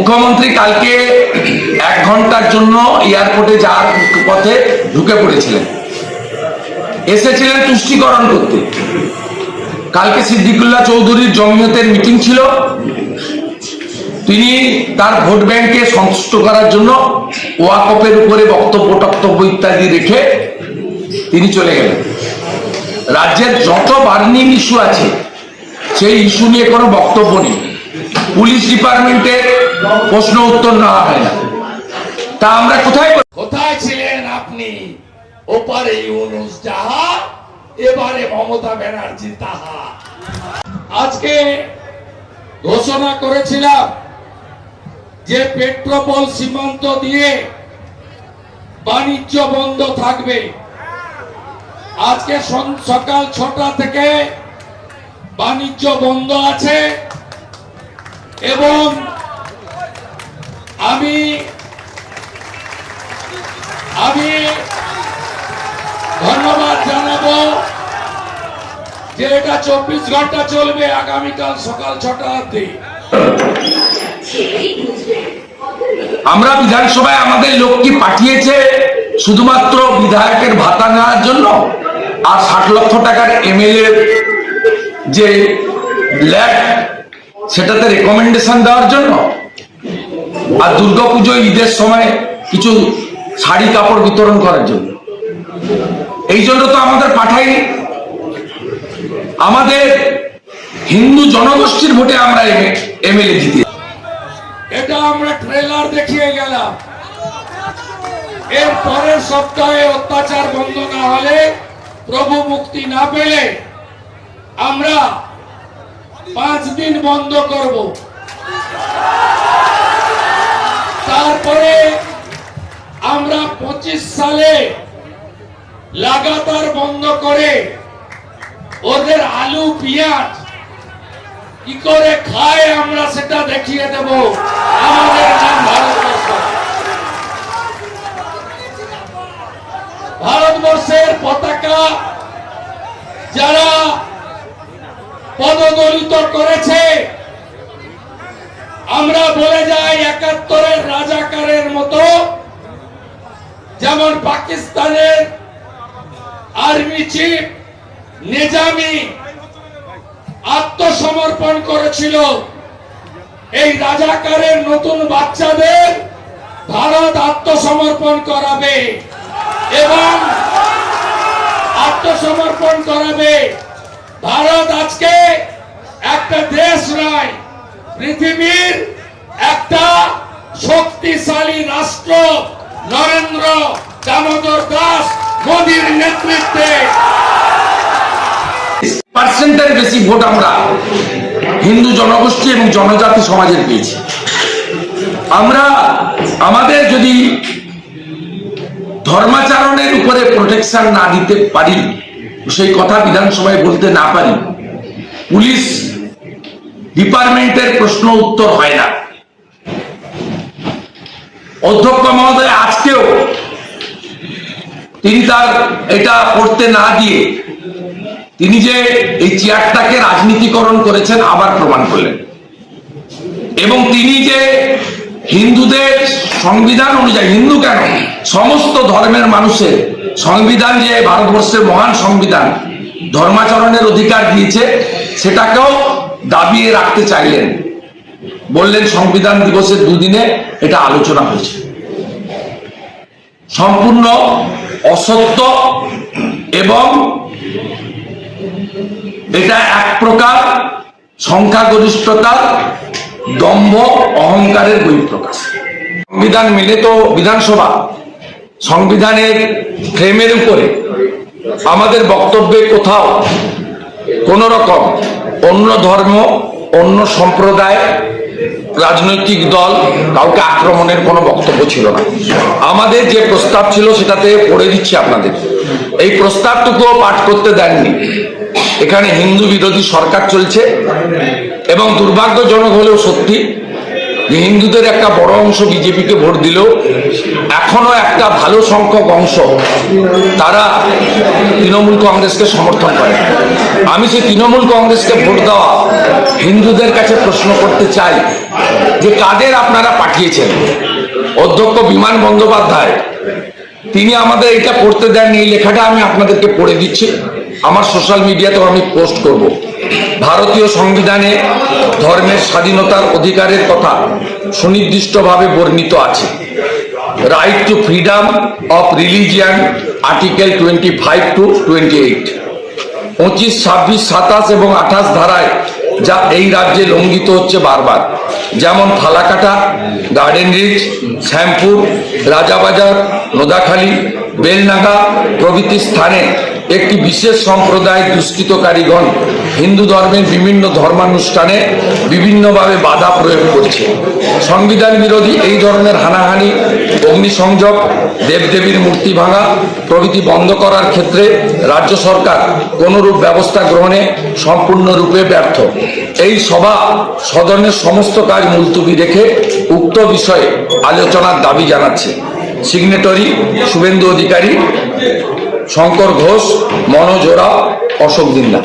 মুখ্যমন্ত্রী কালকে এক ঘণ্টার জন্য এয়ারপোর্টে যাওয়ার পথে ঢুকে পড়েছিলেন। এসেছিলেন তুষ্টিকরণ করতে। কালকে সিদ্দিকুল্লাহ চৌধুরীর জমিয়তের মিটিং ছিল। তিনি তার ভোট ব্যাংকে সন্তুষ্ট করার জন্য ওয়াকপের উপরে বক্তব্য, টক্তব্য ইত্যাদি রেখে তিনি চলে গেলেন। রাজ্যের যত বার্নিং ইস্যু আছে, সেই ইস্যু নিয়ে কোনো বক্তব্য নেই। পুলিশ ডিপার্টমেন্টের প্রশ্ন উত্তর নেওয়া হয়। না তা আমরা কোথায় কোথায় ছিলেন আপনি? ওপারে ইউনুস যাহা, এবারে মমতা ব্যানার্জি তাহা। আজকে ঘোষণা করেছিলাম যে পেট্রোপল সীমান্ত দিয়ে বাণিজ্য বন্ধ থাকবে। আজকে সকাল ছটা থেকে বাণিজ্য বন্ধ আছে এবং আমি আমি ধন্যবাদ জানাব যে এটা চব্বিশ ঘণ্টা চলবে আগামীকাল সকাল ছটা অব্দি আমরা বিধানসভায় আমাদের লোক কি পাঠিয়েছে শুধুমাত্র বিধায়কের ভাতা নেওয়ার জন্য? আর ষাট লক্ষ টাকার এমএলএ যে ল্যাব, সেটাতে রেকমেন্ডেশন দেওয়ার জন্য? আর দুর্গাপুজো ঈদের সময় কিছু শাড়ি কাপড় বিতরণ করার জন্য। এই জন্য তো আমাদের পাঠায়নি। আমাদের হিন্দু জনগোষ্ঠীর ভোটে আমরা এমএলএ জিতে। এটা আমরা ট্রেলার দেখিয়ে গেলাম। এর পরের সপ্তাহে অত্যাচার বন্ধ না হলে, প্রভু মুক্তি না পেলে, আমরা পাঁচ দিন বন্ধ করব। তারপরে আমরা পঁচিশ সালে লাগাতার বন্ধ করে ওদের আলু, পেঁয়াজ কি করে খায় আমরা সেটা দেখিয়ে দেব। আমাদের ভারতবর্ষ। ভারতবর্ষের পতাকা যারা পদদলিত করেছে আমরা বলে যাই একাত্তরের রাজাকারের মতো, যেমন পাকিস্তানের আর্মি চিফ নিজামি আত্মসমর্পণ করেছিল। এই রাজাকারের নতুন বাচ্চাদের ভারত আত্মসমর্পণ করাবে এবং আত্মসমর্পণ করাবে। ভারত আজকে একটা দেশ নয় পৃথিবীর একটা শক্তিশালী রাষ্ট্র নরেন্দ্র দামোদর দাস মোদীর নেতৃত্বে। পার্সেন্টের বেশি ভোট আমরা হিন্দু জনগোষ্ঠী এবং জনজাতি সমাজের পেয়েছি। আমরা আমাদের যদি ধর্মাচরণের উপরে প্রোটেকশন না দিতে পারি, সেই কথা বিধানসভায় বলতে না পারি, পুলিশ ডিপার্টমেন্টের প্রশ্ন উত্তর হয় না। অধ্যক্ষ মহোদয়, আজকেও তিনি তার এটা করতে না দিয়ে তিনি যে এই চেয়ারটাকে রাজনীতিকরণ করেছেন আবার প্রমাণ করলেন। এবং তিনি যে হিন্দুদের সংবিধান অনুযায়ী, হিন্দু কেন? সমস্ত ধর্মের মানুষের সংবিধান যে ভারতবর্ষের মহান সংবিধান, ধর্মাচরণের অধিকার দিয়েছে, সেটাকেও দাবিয়ে রাখতে চাইলেন। বললেন, সংবিধান দিবসের দুদিনে এটা আলোচনা হয়েছে। সম্পূর্ণ অসত্য এবং এটা এক প্রকার সংখ্যাগরিষ্ঠতার দম্ভ অহংকারের বহিঃপ্রকাশ। সংবিধান মেনে তো বিধানসভা, সংবিধানের ফ্রেমের উপরে আমাদের বক্তব্যে কোথাও কোন রকম অন্য ধর্ম, অন্য সম্প্রদায়, রাজনৈতিক দল কাউকে আক্রমণের কোনো বক্তব্য ছিল না। আমাদের যে প্রস্তাব ছিল সেটাতে পড়ে দিচ্ছি আপনাদের। এই প্রস্তাবটুকুও পাঠ করতে দেননি। এখানে হিন্দু বিরোধী সরকার চলছে এবং দুর্ভাগ্যজনক হলেও সত্যি হিন্দুদের একটা বড় অংশ বিজেপিকে ভোট দিলেও এখনও একটা ভালো সংখ্যক অংশ তারা তৃণমূল কংগ্রেসকে সমর্থন করে। আমি সেই তৃণমূল কংগ্রেসকে ভোট দেওয়া হিন্দুদের কাছে প্রশ্ন করতে চাই যে কাদের আপনারা পাঠিয়েছেন? অধ্যক্ষ বিমান বন্দ্যোপাধ্যায়, তিনি আমাদের এটা পড়তে দেননি, এই লেখাটা আমি আপনাদেরকে পড়ে দিচ্ছি। আমার সোশ্যাল মিডিয়াতেও আমি পোস্ট করব। ভারতীয় সংবিধানে ধর্মের স্বাধীনতার অধিকারের কথা সুনির্দিষ্টভাবে বর্ণিত আছে। Right to freedom of religion article twenty five to twenty eight পঁচিশ, ছাব্বিশ, সাতাশ এবং আঠাশ ধারায় যা এই রাজ্যে লঙ্ঘিত হচ্ছে বারবার। যেমন ফালাকাটা গার্ডেন রিচ শ্যামপুর, রাজাবাজার, নোদাখালী, বেলনাগা প্রভৃতি স্থানে একটি বিশেষ সম্প্রদায় দুষ্কৃতকারীগণ হিন্দু ধর্মের বিভিন্ন ধর্মানুষ্ঠানে বিভিন্নভাবে বাধা প্রয়োগ করছে। সংবিধান বিরোধী এই ধরনের হানাহানি, অগ্নিসংযোগ, দেবদেবীর মূর্তি ভাঙা, প্রভৃতি বন্ধ করার ক্ষেত্রে রাজ্য সরকার কোনরূপ ব্যবস্থা গ্রহণে সম্পূর্ণরূপে ব্যর্থ। এই সভা সদনের সমস্ত কাজ মুলতুবি রেখে উক্ত বিষয়ে আলোচনার দাবি জানাচ্ছে। সিগনেটরি শুভেন্দু অধিকারী। শঙ্কর ঘোষ মনোজোরা অশোক দিন্দা